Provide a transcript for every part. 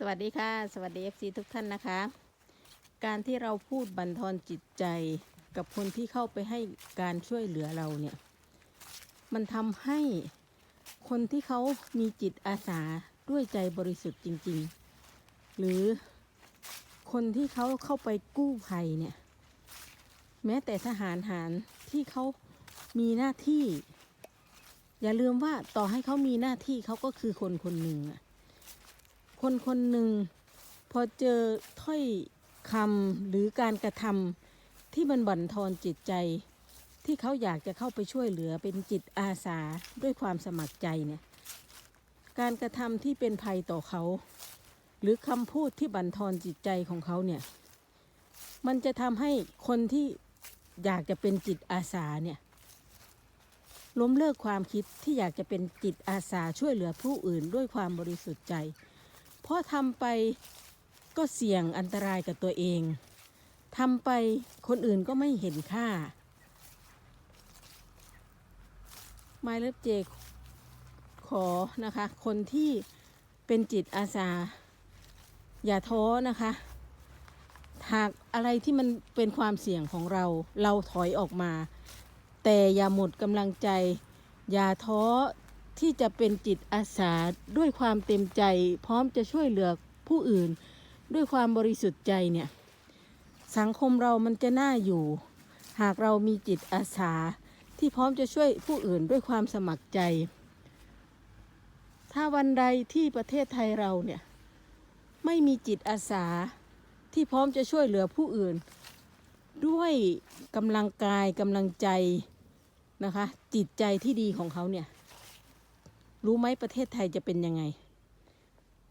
สวัสดีค่ะ สวัสดี FC ทุกท่านนะคะ การที่เราพูดบันทอนจิตใจกับคนที่เข้าไปให้การช่วยเหลือเราเนี่ย มันทำให้คนที่เขามีจิตอาสาด้วยใจบริสุทธิ์จริง ๆ หรือคนที่เขาเข้าไปกู้ภัยเนี่ย แม้แต่ทหารหารที่เขามีหน้าที่ อย่าลืมว่าต่อให้เขามีหน้าที่เขาก็คือคนคนหนึ่งอะ คนคนหนึ่ง พอเจอถ้อยคำหรือการกระทำที่มันบั่นทอนจิตใจ ที่เขาอยากจะเข้าไปช่วยเหลือเป็นจิตอาสาด้วยความสมัครใจเนี่ยการกระทำที่เป็นภัยต่อเขา หรือคำพูดที่บั่นทอนจิตใจของเขาเนี่ยมันจะทำให้คนที่อยากจะเป็นจิตอาสาเนี่ยล้มเลิกความคิดที่อยากจะเป็นจิตอาสาช่วยเหลือผู้อื่นด้วยความบริสุทธิ์ใจ เพราะทำไปก็เสี่ยงอันตรายกับตัวเองทำไปคนอื่นก็ไม่เห็นค่า ไมล์เลฟเจขอนะคะ คนที่เป็นจิตอาสา อย่าท้อนะคะหากอะไรที่มันเป็นความเสี่ยงของเรา เราถอยออกมา แต่อย่าหมดกำลังใจ อย่าท้อ ที่จะเป็นจิตอาสาด้วยความเต็มใจ พร้อมจะช่วยเหลือผู้อื่น ด้วยความบริสุทธิ์ใจเนี่ยสังคมเรามันจะน่าอยู่ หากเรามีจิตอาสา ที่พร้อมจะช่วยผู้อื่นด้วยความสมัครใจ ถ้าวันใดที่ประเทศไทยเราเนี่ยไม่มีจิตอาสาที่พร้อมจะช่วยเหลือผู้อื่น ด้วยกำลังกายกำลังใจนะคะจิตใจที่ดีของเขาเนี่ย รู้ไหมประเทศไทยจะเป็นยังไง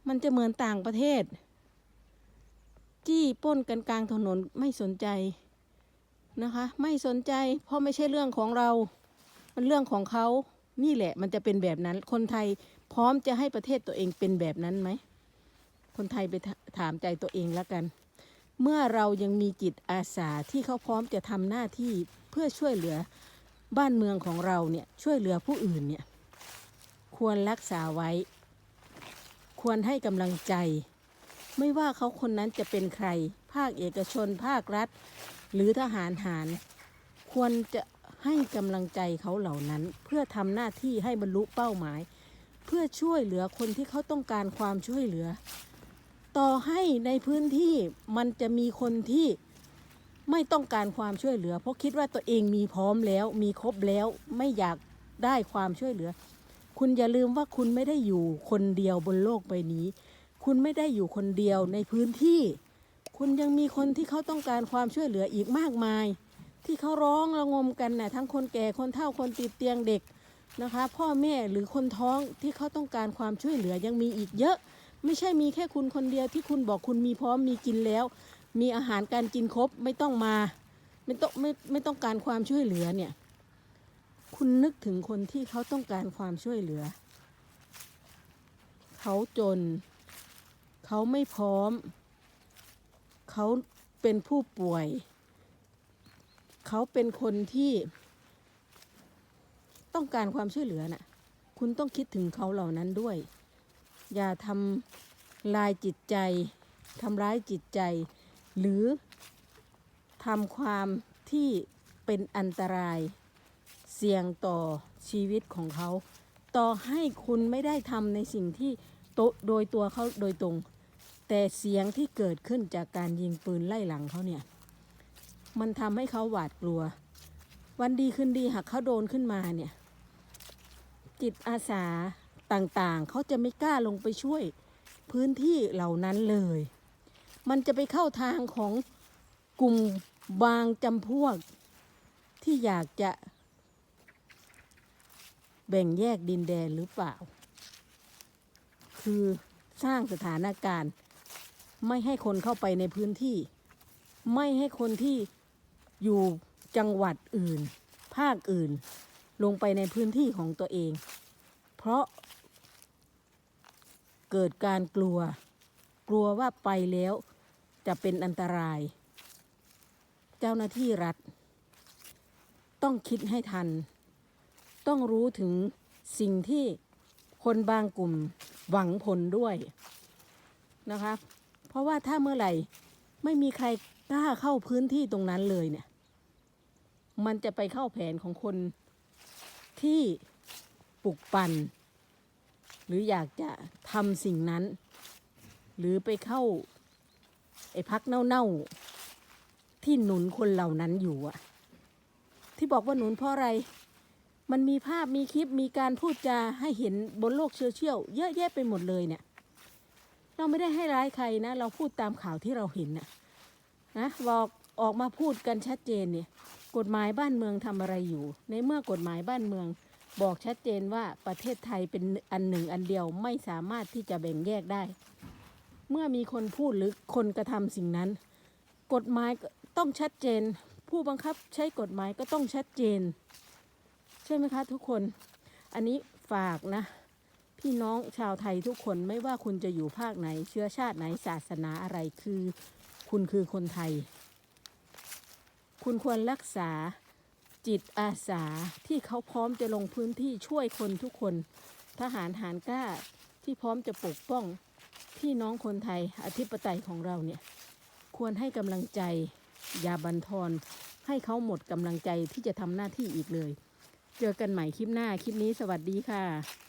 มันจะเหมือนต่างประเทศ จี้ป้นกันกลางถนนไม่สนใจนะคะ ไม่สนใจ เพราะไม่ใช่เรื่องของเรา มันเรื่องของเขานี่แหละ มันจะเป็นแบบนั้น คนไทยพร้อมจะให้ประเทศตัวเองเป็นแบบนั้นไหม คนไทยไปถถามใจตัวเองแล้วกัน เมื่อเรายังมีจิตอาสาที่เขาพร้อมจะทำหน้าที่เพื่อช่วยเหลือบ้านเมืองของเราเนี่ยช่วยเหลือผู้อื่นเนี่ย ควรรักษาไว้ ควรให้กำลังใจ ไม่ว่าเขาคนนั้นจะเป็นใคร ภาคเอกชน ภาครัฐ หรือทหารหาร ควรจะให้กำลังใจเขาเหล่านั้น เพื่อทำหน้าที่ให้บรรลุเป้าหมาย เพื่อช่วยเหลือคนที่เขาต้องการความช่วยเหลือ ต่อให้ในพื้นที่มันจะมีคนที่ไม่ต้องการความช่วยเหลือ เพราะคิดว่าตัวเองมีพร้อมแล้ว มีครบแล้วไม่อยากได้ความช่วยเหลือ คุณอย่าลืมว่าคุณไม่ได้อยู่คนเดียวบนโลกใบนี้ คุณไม่ได้อยู่คนเดียวในพื้นที่ คุณยังมีคนที่เขาต้องการความช่วยเหลืออีกมากมาย ที่เขาร้องระงมกันนะ่ะทั้งคนแก่คนเฒ่าคนติดเตียงเด็กนะคะ พ่อแม่หรือคนท้องที่เขาต้องการความช่วยเหลือยังมีอีกเยอะ ไม่ใช่มีแค่คุณคนเดียวที่คุณบอกคุณมีพร้อมมีกินแล้ว มีอาหารการกินครบไม่ต้องมา ไม่ต้องไม่ไม่ต้องการความช่วยเหลือเนี่ย คุณนึกถึงคนที่เขาต้องการความช่วยเหลือ เขาจน เขาไม่พร้อม เขาเป็นผู้ป่วย เขาเป็นคนที่ ต้องการความช่วยเหลือน่ะ คุณต้องคิดถึงเขาเหล่านั้นด้วย อย่าทำลายจิตใจทำร้ายจิตใจ หรือทำความที่เป็นอันตราย เสี่ยงต่อชีวิตของเขา ต่อให้คุณไม่ได้ทำในสิ่งที่โตโดยตัวเขาโดยตรง แต่เสียงที่เกิดขึ้นจากการยิงปืนไล่หลังเขาเนี่ย มันทำให้เขาหวาดกลัว วันดีขึ้นดีหากเขาโดนขึ้นมาเนี่ย จิตอาสาต่างๆ เขาจะไม่กล้าลงไปช่วยพื้นที่เหล่านั้นเลย มันจะไปเข้าทางของกลุ่มบางจำพวกที่อยากจะ แบ่งแยกดินแดนหรือเปล่า คือสร้างสถานการณ์ ไม่ให้คนเข้าไปในพื้นที่ ไม่ให้คนที่อยู่จังหวัดอื่น ภาคอื่น ลงไปในพื้นที่ของตัวเอง เพราะ เกิดการกลัว กลัวว่าไปแล้วจะเป็นอันตราย เจ้าหน้าที่รัฐ ต้องคิดให้ทัน ต้องรู้ถึงสิ่งที่คนบางกลุ่มหวังผลด้วยนะคะ เพราะว่าถ้าเมื่อไหร่ไม่มีใครกล้าเข้าพื้นที่ตรงนั้นเลยเนี่ย มันจะไปเข้าแผนของคนที่ปลุกปั่น หรืออยากจะทำสิ่งนั้น หรือไปเข้า ไอ้พักเน่าๆที่หนุนคนเหล่านั้นอยู่อะที่บอกว่าหนุนเพราะอะไร มันมีภาพมีคลิปมีการพูดจาให้เห็นบนโลกโซเชียลเยอะแยะไปหมดเลยเนี่ย เราไม่ได้ให้ร้ายใครนะ เราพูดตามข่าวที่เราเห็นน่ะนะบอกออกมาพูดกันชัดเจนเนี่ยกฎหมายบ้านเมืองทำอะไรอยู่ ในเมื่อกฎหมายบ้านเมืองบอกชัดเจนว่าประเทศไทยเป็นอันหนึ่งอันเดียวไม่สามารถที่จะแบ่งแยกได้ เมื่อมีคนพูดหรือคนกระทำสิ่งนั้น กฎหมายต้องชัดเจน ผู้บังคับใช้กฎหมายก็ต้องชัดเจน ใช่ไหมคะ ทุกคน อันนี้ฝากนะ พี่น้องชาวไทยทุกคนไม่ว่าคุณจะอยู่ภาคไหน เชื้อชาติไหนศาสนาอะไรคือ คุณคือคนไทย คุณควรรักษาจิตอาสาที่เขาพร้อมจะลงพื้นที่ช่วยคนทุกคน ทหารหารกล้าที่พร้อมจะปกป้องพี่น้องคนไทยอธิปไตยของเราเนี่ย ควรให้กำลังใจ อย่าบันทอนให้เขาหมดกำลังใจที่จะทำหน้าที่อีกเลย เจอกันใหม่คลิปหน้า คลิปนี้สวัสดีค่ะ